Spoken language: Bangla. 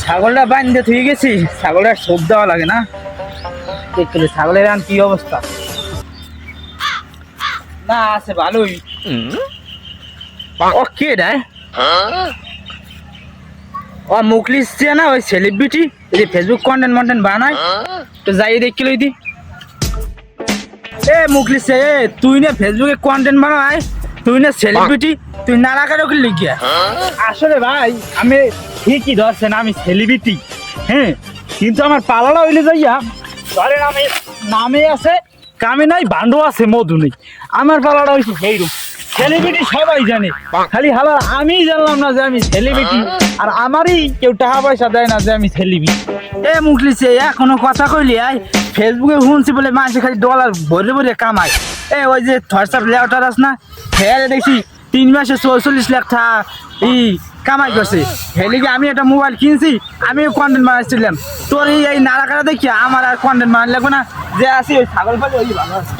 ছাগলটা বান্ধে থুয়ে গেছি। ছাগলটা সব দেওয়া লাগে না। দেখতে ছাগলের আন কি অবস্থা? না, আছে ভালোই। ও, কে রে? ও মুখলিস যে না, ওই সেলিব্রিটি যে ফেসবুক কন্টেন্ট মন্টেন্ট বানায়। তো যাই, দেখি লই দি। এ মুখলিস এ, তুই না ফেসবুকে কন্টেন্ট বানায়। তুই না সেলিব্রিটি তুই নানা কারও কি লিখিয়া আসলে ভাই আমি ঠিকই ধরছেন আমি সেলিব্রিটি হ্যাঁ কিন্তু আমার পালাটা হইলে যাইয়া ধরেন আমি নামে আছে কামে নাই বান্ডো আছে মধু নেই। আমার পালাটা হয়েছে সেইরকম সেলিব্রিটি সবাই জানে। খালি হালা আমি জানলাম না যে আমি সেলিব্রিটি আর আমারই কেউ টাকা পয়সা দেয় না যে আমি সেলিব্রিটি এ মুখলিছে এখনও কথা কইলি আয়। ফেসবুকে শুনছি বলে মানুষে খালি ডলার ভরে ভরে কামায়। এ, ওই যে হোয়াটসঅ্যাপ লেয়ারটার আছে না হ্যাঁ দেখছি তিন মাসে চৌচল্লিশ লাখ টাকা ই কামাই করছে। হেলিকে আমি একটা মোবাইল কিনছি আমি কন্টেন্ট বানাচ্ছিলাম তোর এই নাড়াকাড়া দেখি আমার আর কন্টেন্ট বানানো লাগবে না। যে আসি ওই ছাগল পালে ওই ভালো আছে।